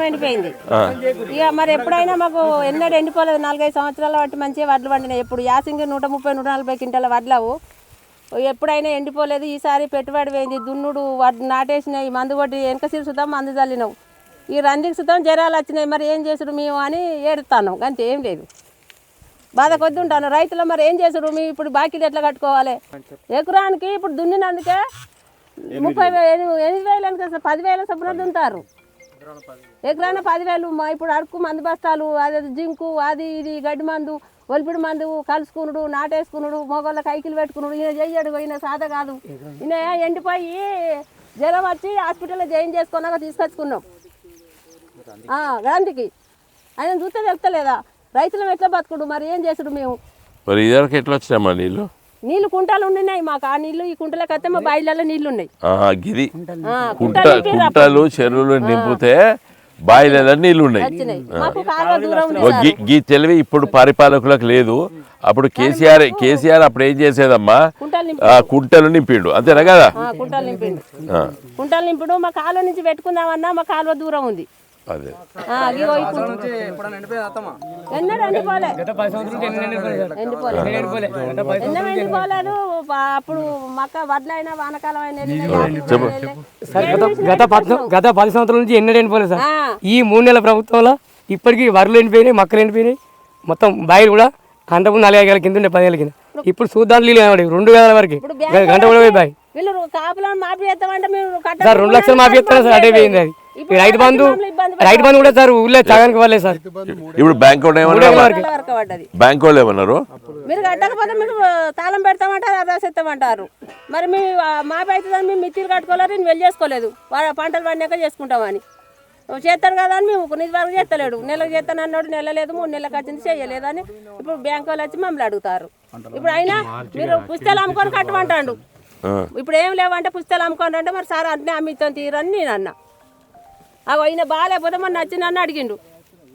ఎండిపోయింది ఇక మరి ఎప్పుడైనా మాకు ఎన్నడూ ఎండిపోలేదు. నాలుగైదు సంవత్సరాల బట్టి మంచిగా వడ్లు పండినాయి. ఎప్పుడు యాసింగి నూట ముప్పై నూట నలభై క్వింటాల వడ్లవు. ఎప్పుడైనా ఎండిపోలేదు. ఈసారి పెట్టుబడి పోయింది. దున్నుడు వడ్లు నాటేసినాయి. మందు కొట్టి వెనక సిరి సుతం మందు చల్లినావు ఈ రందికి సుతం జ్వరాలు వచ్చినాయి. మరి ఏం చేసుడు మేము అని ఏడుస్తాను అంతే ఏం లేదు. బాధ కొద్ది ఉంటాను. రైతులు మరి ఏం చేసుడు మేము ఇప్పుడు బాకీలు ఎట్లా కట్టుకోవాలి? ఎకరానికి ఇప్పుడు దున్నినందుకే ముప్పై వేలు ఎనిమిది వేలు అనుకో పదివేల చొప్పున దున్నుతారు. ఎకరాన పదివేలు మా ఇప్పుడు అడుకు మందు బస్తాలు అదే జింకు అది ఇది గడ్డి మందు ఒలిపిడి మందు కలుసుకునుడు నాటేసుకునుడు మొగోళ్ళ కైకిలు పెట్టుకునుడు ఈయన చెయ్యడు ఈయన సాధ కాదు. ఈయన ఎండిపోయి జ్వరం వచ్చి హాస్పిటల్లో జాయిన్ చేసుకున్నాక తీసుకొచ్చుకున్నాం. ఆ, గాంధీకి. ఆయన చూస్తే తెలుస్తలేదా రైతులం ఎట్లా బతుకుడు? మరి ఏం చేసుడు మేము? మరి ఇదివరకు ఎట్లా వచ్చినామా నీళ్ళు? నీళ్ళు కుంటాలు ఉండినాయి మాకు. ఆ నీళ్ళు ఈ కుంటలకు వస్తే మా బాయిలలో నీళ్ళు ఉన్నాయి గిది. కుంట కుంటలు చెరువులు నింపితే బాయిలలో నీళ్ళు ఉన్నాయి గీ తెలివి ఇప్పుడు పరిపాలకులకు లేదు. అప్పుడు కేసీఆర్ కేసీఆర్ అప్పుడు ఏం చేసేదమ్మా? కుంటలు నింపిండు. అంతేనా కదా? ఆ, కుంటలు నింపిండు. ఆ, కుంటలు నింపుడు. మా కాలువ నుంచి పెట్టుకుందామన్నా మా కాలువ దూరం ఉంది. అదే. ఎన్నడూ ఎండిపోలే. ఎండిపోలే ఎండిపోలేదు. అప్పుడు మక్క వడ్లైనా వానకాలం గత గత పది సంవత్సరాల నుంచి ఎన్నడూ ఎండిపోలేదు సార్. ఈ మూడు నెలల ప్రభుత్వంలో ఇప్పటికీ వరలు ఎండిపోయినాయి మొక్కలు ఎండిపోయినాయి. మొత్తం బాయిలు కూడా అంతకుముందు నాలుగు గంటల కింద ఉండే పదివేల కింద. ఇప్పుడు చూద్దాం నీళ్ళు రెండు గంటల వరకు. గంట కూడా పోయి బాయ్ రెండు లక్షలు మాఫీ చేస్తాను సార్? అదే పోయింది అది. రైతు బంధు రైతు బంధు కూడా సార్ ఊళ్ళో సగానికి వాళ్ళే సార్. ఇప్పుడు బ్యాంక్ వాళ్ళు ఏమన్నారు? బ్యాంక్ వాళ్ళు ఏమన్నారు? మీరు కట్టకపోతే మీకు తాళం పెడతామంటారు అడ్రస్ ఇస్తామంటారు మరి మీ మాపి అవుతుందని మేము మిత్తిలు కట్టుకోలేరు నేను వెళ్ళి చేసుకోలేదు. వాళ్ళ పంటలు పండాక చేసుకుంటామని. చేస్తారు కదా అని మేము నిధి వరకు చేస్తలేడు. నెలకు చేస్తాను అన్నాడు నెల లేదు మూడు నెలలకు వచ్చింది చేయలేదు అని ఇప్పుడు బ్యాంక్ వాళ్ళు వచ్చి మమ్మల్ని అడుగుతారు. ఇప్పుడు అయినా మీరు పుస్తకాలు అమ్ముకొని కట్టమంటాడు. ఇప్పుడు ఏం లేవంటే పుస్తకాలు అమ్ముకోండి అంటే మరి సార్ అంటే అమ్మిస్తాను తీరని నేను అన్నా. అవి అయినా బాగాలేకపోతే మరి నచ్చింది అని అడిగిండు.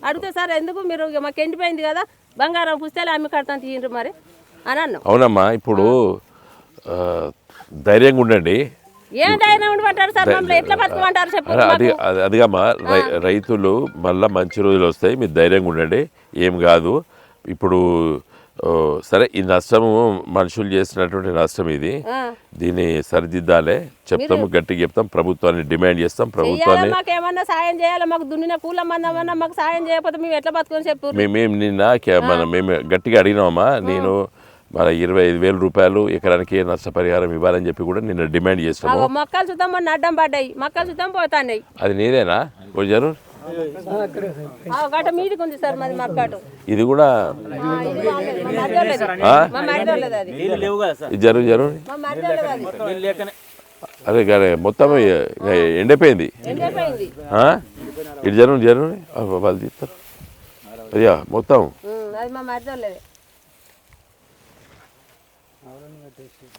అడిగితే సార్ ఎందుకు మీరు ఇక మాకు ఎండిపోయింది కదా బంగారం పుస్తకాలు అమ్మి కడతాను తీయండి మరి అని అన్నాం. అవునమ్మా ఇప్పుడు ధైర్యంగా ఉండండి. ఏం ధైర్యం ఉండమంటారు సార్? మమ్మల్ని ఎట్లా బతుకమంటారు చెప్పు అరే అది అది- అదిగమ్మా రైతులు మళ్ళా మంచి రోజులు వస్తాయి మీరు ధైర్యంగా ఉండండి. ఏం కాదు. ఇప్పుడు సరే ఈ నష్టము మనుషులు చేసినటువంటి నష్టం ఇది. దీన్ని సరిదిద్దాలే. చెప్తాము గట్టిగా చెప్తాం. ప్రభుత్వాన్ని డిమాండ్ చేస్తాం. ప్రభుత్వాన్ని మాకు ఏమన్నా సాయం చేయాలా? మాకు దున్నిన కూల మందమన్నా మాకు సాయం చేయకపోతే మేము ఎట్లా బతుకొని చెప్పు. మేము నిన్న మన మేము గట్టిగా అడిగినామమ్మా నేను మన ఇరవై ఐదు వేల రూపాయలు ఎకరానికి నష్టపరిహారం ఇవ్వాలని చెప్పి కూడా నిన్న డిమాండ్ చేసినాము. అగో మొక్కలు చూద్దాం అడ్డం పడ్డాయి. మొక్కలు చూద్దాం పోతాన్నాయి. అది నీదేనా ఆ, గట మీదికి ఉంది సార్ మాది మక్కటు. ఇది కూడా అది. జరుగు జరుగు. అది. అదే కానీ మొత్తం ఎండిపోయింది. ఎండిపోయింది. ఆ? ఇటు జరుగు జరుగు. వాళ్ళు తీస్తారు. అయ్యా మొత్తం ఉమ్, అది మా మరిదోళ్ళది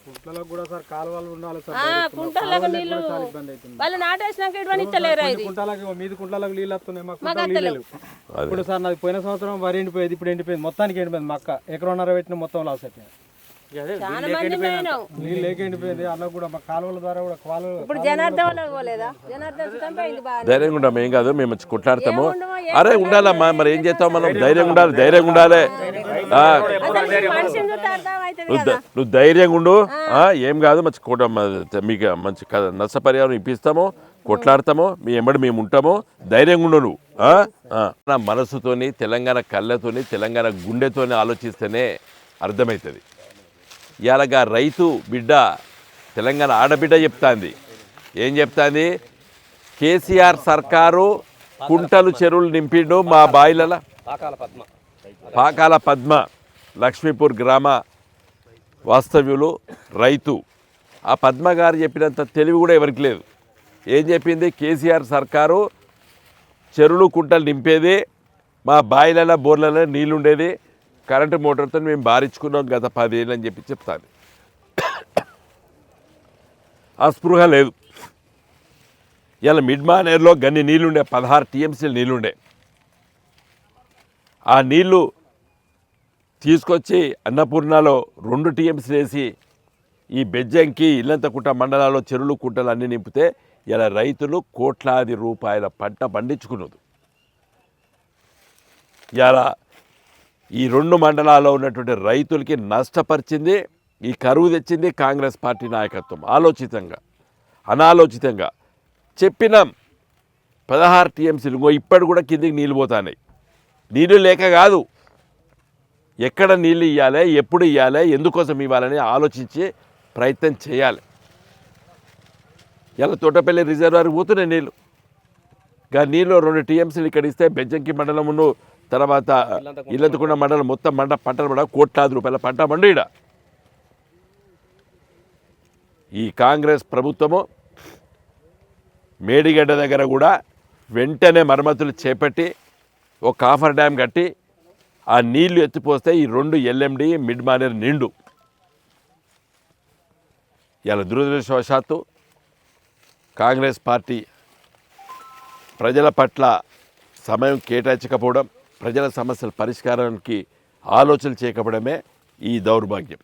కుంటలకు కూడా సార్ కాలువలు ఉండాలి సార్ కుంటలకు నీళ్ళు వాళ్ళు నాటేసినాక ఇటువంటి ఇస్తలేరు ఇది కుంటలకు మీది కుంటలకు నీళ్ళు వస్తున్నాయి. మాకు నీళ్ళు. ఇప్పుడు సార్ నాది పోయిన సంవత్సరం వరి ఎండిపోయేది ఇప్పుడు ఎండిపోయింది. మొత్తానికి ఎండిపోయింది మక్క ఎకరన్నర పెట్టిన మొత్తం లాస్ అయిపోయింది. నీళ్ళు లేక ఎండిపోయింది. అన్న కూడా మా కాలువల ద్వారా కూడా కాలువ ఇప్పుడు జనార్దన్ పోలేదా? జనార్దన్ ధైర్యంగా ఉంటాం ఏం కాదు మేము వచ్చి కొట్లాడతాము. అరే ఉండాలమ్మా మరి ఏం చేస్తాం మనం? ధైర్యంగా ఉండాలి ధైర్యంగా ఉండాలి. నువ్వు ధైర్యంగా ఉండు. ఆ, ఏం కాదు మంచి కోట మీకు మంచి నష్టపరిహారం ఇప్పిస్తాము కొట్లాడతాము మీ ఎంబడి మేము ఉంటాము. ధైర్యంగా ఉండు నువ్వు. నా మనసుతోని తెలంగాణ కళ్ళతోని తెలంగాణ గుండెతోని ఆలోచిస్తేనే అర్థమవుతుంది ఇలాగా రైతు బిడ్డ తెలంగాణ ఆడబిడ్డ చెప్తాంది. ఏం చెప్తాంది? కేసీఆర్ సర్కారు కుంటలు చెరువులు నింపిండు మా బాయిల పాకాల పద్మ లక్ష్మీపూర్ గ్రామ వాస్తవ్యులు రైతు. ఆ పద్మ గారు చెప్పినంత తెలివి కూడా ఎవరికి లేదు. ఏం చెప్పింది? కేసీఆర్ సర్కారు చెరువులు కుంటలు నింపేది మా బాయిలలో బోర్లలో నీళ్ళు ఉండేది కరెంటు మోటార్తో మేము బారించుకున్నాం గత పదేళ్ళు అని చెప్పి చెప్తాను ఆ స్పృహ లేదు. ఇలా మిడ్ మానేర్లో గన్ని నీళ్ళుండే పదహారు టీఎంసీలు నీళ్ళుండే ఆ నీళ్ళు తీసుకొచ్చి అన్నపూర్ణలో రెండు టీఎంసీ వేసి ఈ బెజ్జంకి ఇల్లంతకుంట మండలాల్లో చెరువులు కుంటలు అన్నీ నింపితే ఇలా రైతులు కోట్లాది రూపాయల పంట పండించుకున్నది ఇలా ఈ రెండు మండలాల్లో ఉన్నటువంటి రైతులకి నష్టపరిచింది ఈ కరువు తెచ్చింది కాంగ్రెస్ పార్టీ నాయకత్వం. ఆలోచితంగా అనాలోచితంగా చెప్పినాం. పదహారు టీఎంసీలు ఇంకో ఇప్పటి కూడా కిందికి నీళ్ళు పోతాయి నీళ్ళు లేక కాదు. ఎక్కడ నీళ్ళు ఇవ్వాలి ఎప్పుడు ఇవ్వాలి ఎందుకోసం ఇవ్వాలని ఆలోచించి ప్రయత్నం చేయాలి. ఇలా తోటపల్లి రిజర్వాయర్కి పోతున్నాయి నీళ్ళు. ఇంకా నీళ్ళు రెండు టీఎంసీలు ఇక్కడ ఇస్తే బెజ్జంకి మండలమును తర్వాత ఇల్లంతకుండ మండలం మొత్తం మండ పంటలు పడ కోట్లాది రూపాయల పంట మండు ఈడ. ఈ కాంగ్రెస్ ప్రభుత్వము మేడిగడ్డ దగ్గర కూడా వెంటనే మరమ్మతులు చేపట్టి ఒక కాఫర్ డ్యామ్ కట్టి ఆ నీళ్ళు ఎత్తిపోస్తే ఈ రెండు ఎల్ఎండి మిడ్ మానేర్ నిండు. ఇలా దురదృష్టవశాత్తు కాంగ్రెస్ పార్టీ ప్రజల పట్ల సమయం కేటాయించకపోవడం ప్రజల సమస్యల పరిష్కారానికి ఆలోచన చేయకపోవడమే ఈ దౌర్భాగ్యం.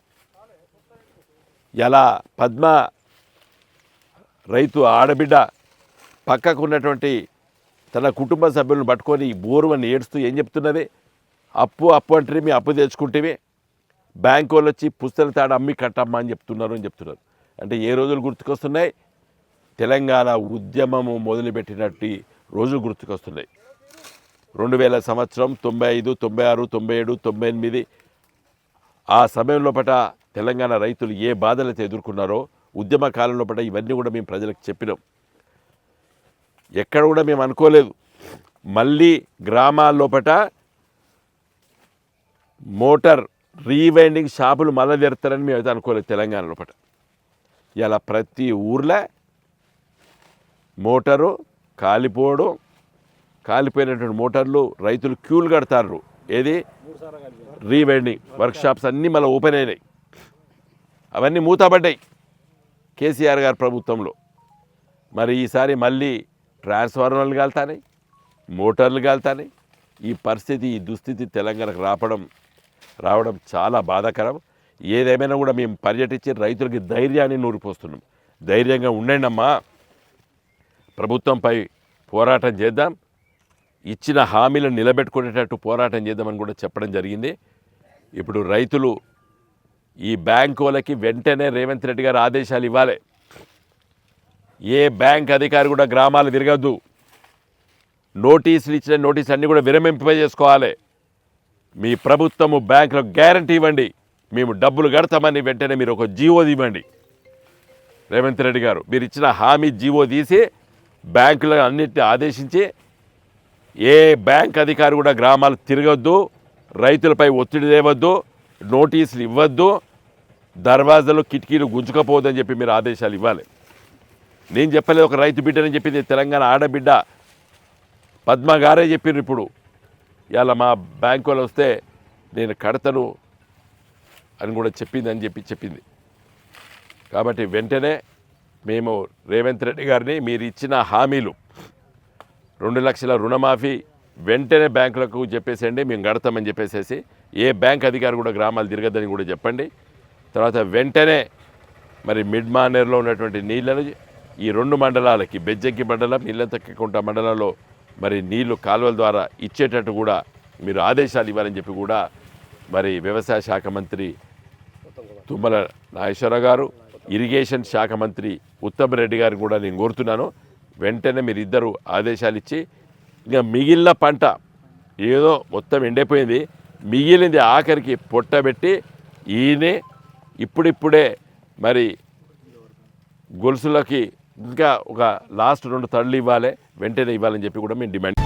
ఎలా పద్మ రైతు ఆడబిడ్డ పక్కకు ఉన్నటువంటి తన కుటుంబ సభ్యులను పట్టుకొని బోరువని ఏడుస్తూ ఏం చెప్తున్నది? అప్పు అప్పు అంటే మీ అప్పు తెచ్చుకుంటేవి బ్యాంకు వాళ్ళు వచ్చి పుస్తల తాడు అమ్మి కట్టమ్మా అని చెప్తున్నారు అని చెప్తున్నారు. అంటే ఏ రోజులు గుర్తుకొస్తున్నాయి? తెలంగాణ ఉద్యమము మొదలుపెట్టినట్టు రోజులు గుర్తుకొస్తున్నాయి. రెండు వేల సంవత్సరం తొంభై ఐదు తొంభై ఆరు తొంభై ఏడు తొంభై ఎనిమిది ఆ సమయంలో పట తెలంగాణ రైతులు ఏ బాధలైతే ఎదుర్కొన్నారో ఉద్యమ కాలంలో పట ఇవన్నీ కూడా మేము ప్రజలకు చెప్పినాం. ఎక్కడ కూడా మేము అనుకోలేదు. మళ్ళీ గ్రామాల్లోపట మోటార్ రీవైండింగ్ షాపులు మళ్ళీ తెరుతారని మేము అయితే అనుకోలేదు తెలంగాణ లోపల ఇలా ప్రతి ఊర్లో మోటారు కాలిపోవడం కాలిపోయినటువంటి మోటార్లు రైతులు క్యూలు కడతారు ఏది? రీవైండింగ్ వర్క్షాప్స్ అన్నీ మళ్ళీ ఓపెన్ అయినాయి. అవన్నీ మూతపడ్డాయి కేసీఆర్ గారి ప్రభుత్వంలో. మరి ఈసారి మళ్ళీ ట్రాన్స్ఫార్మర్లు కాలుతాయి మోటార్లు కాలుతాయి ఈ పరిస్థితి ఈ దుస్థితి తెలంగాణకు రావడం రావడం చాలా బాధాకరం. ఏదేమైనా కూడా మేము పర్యటించి రైతులకి ధైర్యాన్ని నూరిపోస్తున్నాం. ధైర్యంగా ఉండండి అమ్మా. ప్రభుత్వంపై పోరాటం చేద్దాం. ఇచ్చిన హామీలను నిలబెట్టుకునేటట్టు పోరాటం చేద్దామని కూడా చెప్పడం జరిగింది. ఇప్పుడు రైతులు ఈ బ్యాంకు వాళ్ళకి వెంటనే రేవంత్ రెడ్డి గారు ఆదేశాలు ఇవ్వాలి. ఏ బ్యాంక్ అధికారి కూడా గ్రామాలు తిరగద్దు నోటీసులు ఇచ్చిన నోటీస్ అన్నీ కూడా విరమింపజేసుకోవాలి మీ ప్రభుత్వము బ్యాంకులకు గ్యారంటీ ఇవ్వండి. మేము డబ్బులు కడతామని వెంటనే మీరు ఒక జీవో ఇవ్వండి. రేవంత్ రెడ్డి గారు మీరు ఇచ్చిన హామీ జీవో తీసి బ్యాంకులను అన్నింటినీ ఆదేశించి ఏ బ్యాంక్ అధికారి కూడా గ్రామాలు తిరగొద్దు రైతులపై ఒత్తిడి తేవద్దు నోటీసులు ఇవ్వద్దు దర్వాజాలు కిటికీలు గుంజుకపోవద్దని చెప్పి మీరు ఆదేశాలు ఇవ్వాలి. నేను చెప్పలేదు ఒక రైతు బిడ్డని చెప్పింది తెలంగాణ ఆడబిడ్డ. పద్మ గారే చెప్పారు ఇప్పుడు. ఇలా మా బ్యాంకు వాళ్ళు వస్తే నేను కడతను అని కూడా చెప్పింది అని చెప్పి చెప్పింది. కాబట్టి వెంటనే మేము రేవంత్ రెడ్డి గారిని మీరు ఇచ్చిన హామీలు రెండు లక్షల రుణమాఫీ వెంటనే బ్యాంకులకు చెప్పేసేయండి మేము కడతామని చెప్పేసేసి ఏ బ్యాంక్ అధికారి కూడా గ్రామాలు తిరగద్దని కూడా చెప్పండి. తర్వాత వెంటనే మరి మిడ్ మానేర్లో ఉన్నటువంటి నీళ్ళను ఈ రెండు మండలాలకి బెజ్జంకి మండలం నీళ్ళంతకుంట మండలంలో మరి నీళ్ళు కాలువల ద్వారా ఇచ్చేటట్టు కూడా మీరు ఆదేశాలు ఇవ్వాలని చెప్పి కూడా మరి వ్యవసాయ శాఖ మంత్రి తుమ్మల నాగేశ్వర గారు ఇరిగేషన్ శాఖ మంత్రి ఉత్తమ్ రెడ్డి గారు కూడా నేను కోరుతున్నాను. వెంటనే మీరు ఇద్దరు ఆదేశాలు ఇచ్చి ఇంకా మిగిలిన పంట ఏదో మొత్తం ఎండిపోయింది. మిగిలింది ఆఖరికి పొట్టబెట్టి ఈయనే ఇప్పుడిప్పుడే మరి గొలుసులకి ఇంకా ఒక లాస్ట్ రెండు తళ్ళు ఇవ్వాలి వెంటనే ఇవ్వాలని చెప్పి కూడా మేము డిమాండ్